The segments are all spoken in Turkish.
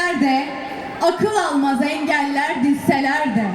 Dikenler de, akıl almaz engeller dizseler de,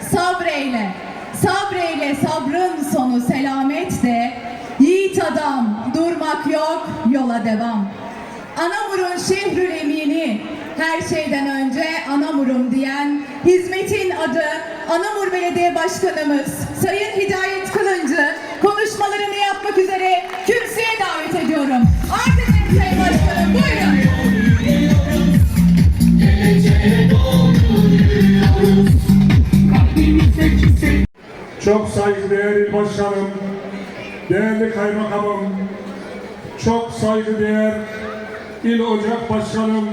sabreyle, sabreyle sabrın sonu selamet de, yiğit adam durmak yok yola devam. Anamur'un şehrül emini, her şeyden önce Anamur'um diyen, hizmetin adı Anamur Belediye Başkanımız Sayın Hidayet Kılıncı konuşmalarını yapmak üzere kürsüye davet ediyorum. Ederim Sayın Başkanım, buyurun. Çok saygıdeğer il başkanım, değerli kaymakamım, çok saygıdeğer il ocak başkanım,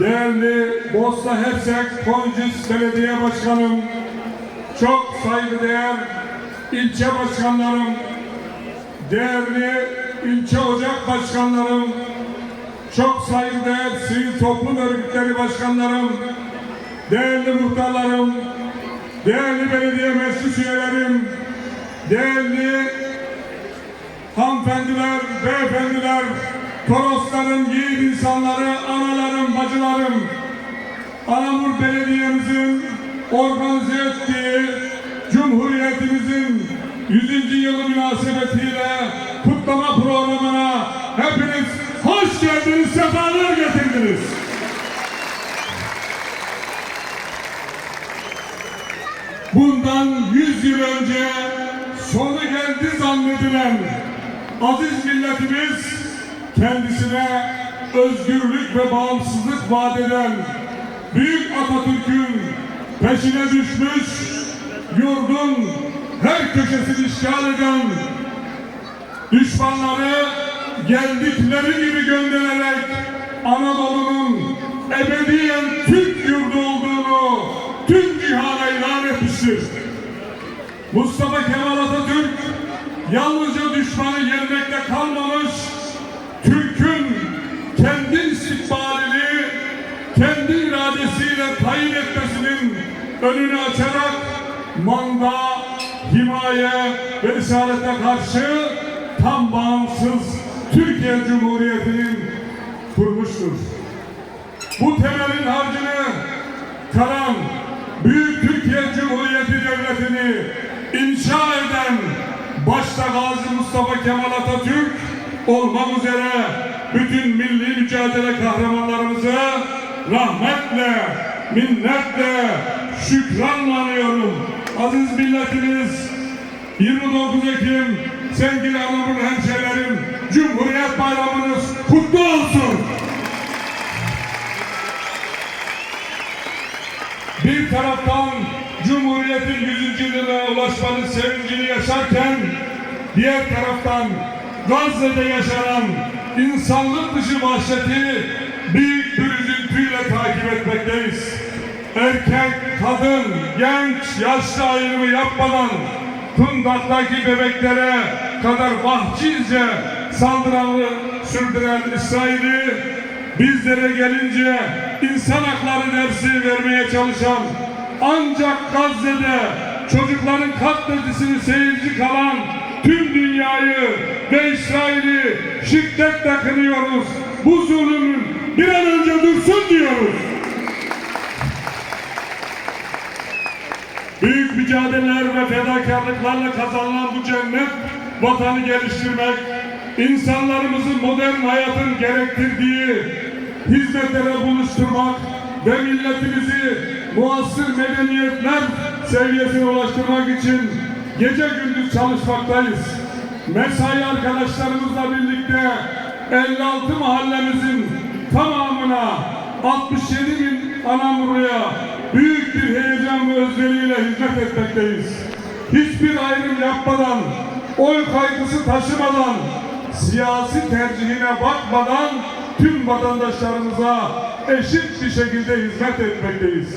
değerli Bosna Hersek Koncis Belediye Başkanım, çok saygıdeğer ilçe başkanlarım, değerli ilçe ocak başkanlarım, çok saygıdeğer sivil toplum örgütleri başkanlarım, değerli muhtarlarım, değerli belediye meclis üyelerim, değerli hanımefendiler, beyefendiler, Torosların yiğit insanları, analarım, bacılarım, Anamur Belediye'mizin organize ettiği Cumhuriyetimizin 100. yılı münasebetiyle kutlama programına hepiniz hoş geldiniz, sefalar getirdiniz. bundan 100 yıl önce sonu geldi zannedilen aziz milletimiz kendisine özgürlük ve bağımsızlık vaat eden Büyük Atatürk'ün peşine düşmüş yurdun her köşesini işgal eden düşmanları geldikleri gibi göndererek Anadolu'nun ebediyen Türk yurdu olduğunu tüm cihana ilan etmiştir. Mustafa Kemal Atatürk yalnızca düşmanı yenmekle kalmamış, kendi iradesiyle tayin etmesinin önünü açarak manda, himaye ve isarete karşı tam bağımsız Türkiye Cumhuriyeti'nin kurmuştur. Bu temelin harcını kalan Büyük Türkiye Cumhuriyeti Devleti'ni inşa eden başta Gazi Mustafa Kemal Atatürk olmak üzere bütün milli mücadele kahramanlarımızı rahmetle, minnetle, şükranla anıyorum. Aziz milletimiz 29 Ekim sevgili Anadolu hemşehrilerim Cumhuriyet Bayramınız kutlu olsun. bir taraftan Cumhuriyet'in 100. yılına ulaşmanın sevincini yaşarken diğer taraftan Gazze'de yaşanan insanlık dışı vahşeti büyük bir üzüntüyle takip etmekteyiz. Erkek, kadın, genç, yaşlı ayrımı yapmadan Kundak'taki bebeklere kadar vahşice saldırıları sürdüren İsrail'i bizlere gelince insan hakları dersi vermeye çalışan ancak Gazze'de çocukların katledisini seyirci kalan tüm dünyayı ve İsrail'i şiddetle kınıyoruz. Bu zulümün bir an önce dursun diyoruz. Büyük mücadeleler ve fedakarlıklarla kazanılan bu cennet vatanı geliştirmek, insanlarımızın modern hayatın gerektirdiği hizmetlere buluşturmak ve milletimizi muasır medeniyetler seviyesine ulaştırmak için gece gündüz çalışmaktayız. Mesai arkadaşlarımızla birlikte 56 mahallemizin tamamına 67 bin Anamurlu'ya büyük bir heyecan ve özveriyle hizmet etmekteyiz. Hiçbir ayrım yapmadan, oy kaygısı taşımadan, siyasi tercihine bakmadan tüm vatandaşlarımıza eşit bir şekilde hizmet etmekteyiz.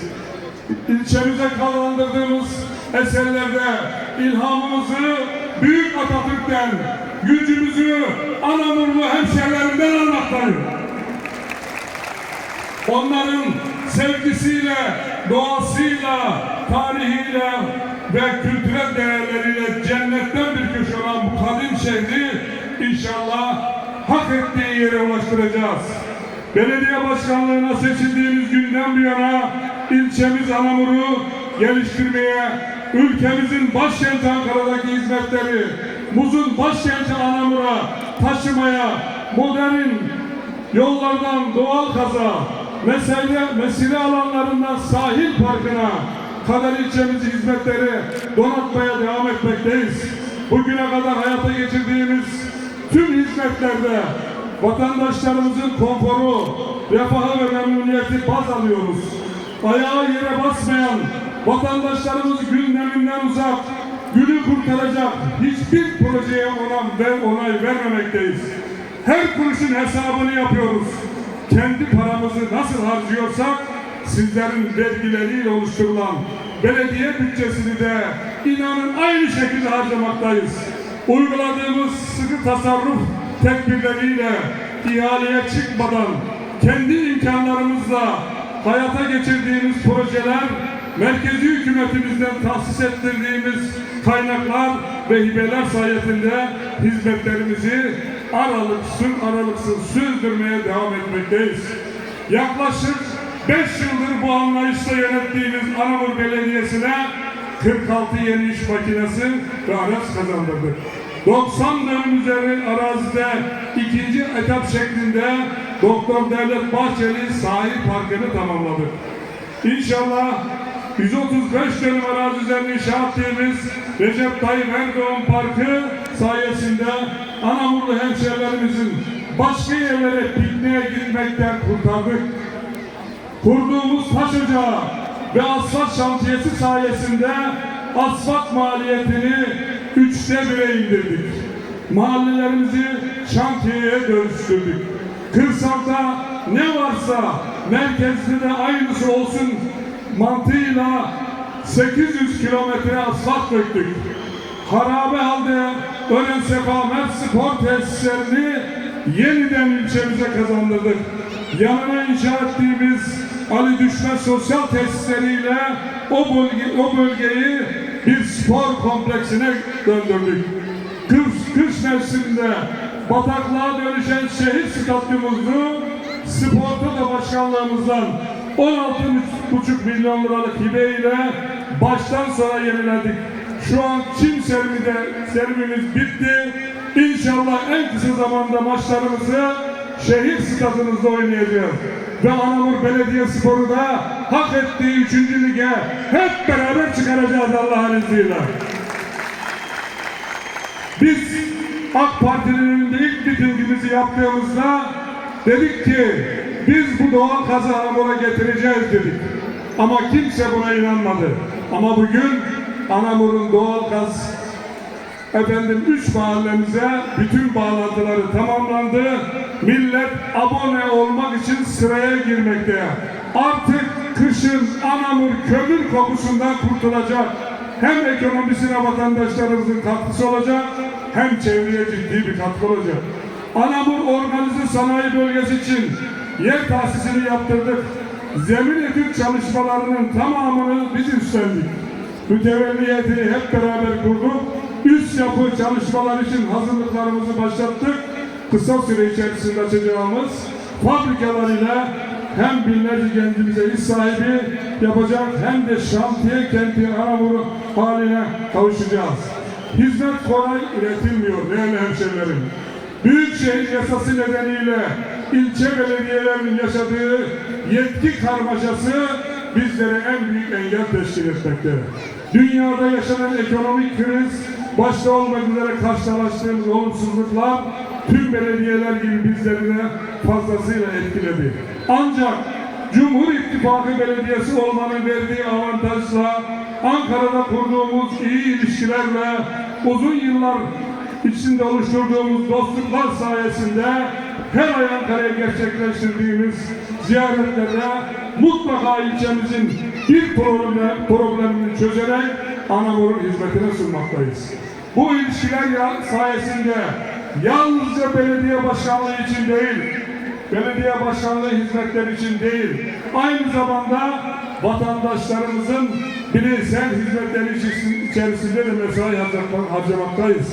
İlçemize kazandırdığımız eserlerde ilhamımızı Büyük Atatürk'ten, gücümüzü Anamurlu hemşerilerimden almaktayız. Onların sevgisiyle, doğasıyla, tarihiyle ve kültürel değerleriyle cennetten bir köşe olan bu kadim şehri inşallah hak ettiği yere ulaştıracağız. Belediye başkanlığına seçildiğimiz günden bu yana ilçemiz Anamur'u geliştirmeye, ülkemizin başkenti Ankara'daki hizmetleri, Muz'un başkenti Anamur'a taşımaya, modern yollardan doğal kaza, mesele, mesire alanlarından sahil parkına kadar ilçemiz hizmetleri donatmaya devam etmekteyiz. Bugüne kadar hayata geçirdiğimiz tüm hizmetlerde vatandaşlarımızın konforu, refahı ve memnuniyeti baz alıyoruz. Ayağı yere basmayan, vatandaşlarımız gündeminden uzak, günü kurtaracak hiçbir projeye onay, ver, onay vermemekteyiz. Her kuruşun hesabını yapıyoruz. Kendi paramızı nasıl harcıyorsak sizlerin vergileriyle oluşturulan belediye bütçesini de inanın aynı şekilde harcamaktayız. Uyguladığımız sıkı tasarruf tedbirleriyle ihaleye çıkmadan kendi imkanlarımızla hayata geçirdiğimiz projeler merkezi hükümetimizden tahsis ettirdiğimiz kaynaklar ve hibeler sayesinde hizmetlerimizi aralıksız aralıksız sürdürmeye devam etmekteyiz. Yaklaşık 5 yıldır bu anlayışla yönettiğimiz Anamur Belediyesi'ne 46 yeni iş makinesi ve araç kazandırdık. 90 dönüm üzeri arazide ikinci etap şeklinde Doktor Devlet Bahçeli sahil parkını tamamladık. İnşallah 135 dönüm arazi üzerine inşa ettiğimiz Recep Tayyip Erdoğan Parkı sayesinde Anamurlu hemşehrilerimizin başka yerlere pikniğe gitmekten kurtardık. Kurduğumuz taş ocağı ve asfalt şantiyesi sayesinde asfalt maliyetini üçte bire indirdik. Mahallelerimizi şantiyeye dönüştürdük. Kırsalda ne varsa merkezde de aynısı olsun mantığıyla 800 kilometre asfalt döktük. Harabe halde Ören Sefamet spor tesislerini yeniden ilçemize kazandırdık. Yanına inşa ettiğimiz Ali Düşmez sosyal tesisleriyle o, bölge, o bölgeyi bir spor kompleksine döndürdük. Kış, kış mevsiminde bataklığa dönüşen şehir stadyumumuzu Sporta da başkanlığımızdan 16,5 milyon liralık hibe ile baştan sona yeniledik. Şu an çim seriminde serimimiz bitti. İnşallah en kısa zamanda maçlarımızı şehir stadımızda oynayacağız. Ve Anamur Belediye Sporu da hak ettiği 3. lige hep beraber çıkaracağız Allah'ın izniyle. Biz AK Parti'nin önünde ilk mitingimizi yaptığımızda dedik ki biz bu doğal gazı Anamur'a getireceğiz dedik. Ama kimse buna inanmadı. Ama bugün Anamur'un doğal gaz efendim üç mahallemize bütün bağlantıları tamamlandı. Millet abone olmak için sıraya girmekte. Artık kışın Anamur kömür kokusundan kurtulacak. Hem ekonomisine vatandaşlarımızın katkısı olacak hem çevreye ciddi bir katkı olacak. Anamur Organize Sanayi Bölgesi için yer tahsisini yaptırdık. Zemin etüt çalışmalarının tamamını biz üstlendik. Mütevelliyetini hep beraber kurduk. Üst yapı çalışmalar için hazırlıklarımızı başlattık. Kısa süre içerisinde açacağımız fabrikalarıyla hem binlerce gencimize iş sahibi yapacak hem de şantiye kenti Anamur haline kavuşacağız. Hizmet kolay üretilmiyor değerli hemşehrilerim. Büyükşehir yasası nedeniyle ilçe belediyelerinin yaşadığı yetki karmaşası bizlere en büyük engel teşkil etmekte. Dünyada yaşanan ekonomik kriz başta olmak üzere karşılaştığımız olumsuzluklar tüm belediyeler gibi bizleri de fazlasıyla etkiledi. Ancak Cumhur İttifakı Belediyesi olmanın verdiği avantajla Ankara'da kurduğumuz iyi ilişkilerle uzun yıllar içinde oluşturduğumuz dostluklar sayesinde her ay Ankara'ya gerçekleştirdiğimiz ziyaretlerde mutlaka ilçemizin bir problem, problemini çözerek Anamur'un hizmetine sunmaktayız. Bu ilişkiler ya- sayesinde yalnızca belediye başkanlığı için değil, belediye başkanlığı hizmetleri için değil, aynı zamanda vatandaşlarımızın bireysel hizmetleri içerisinde de mesai harcamaktayız.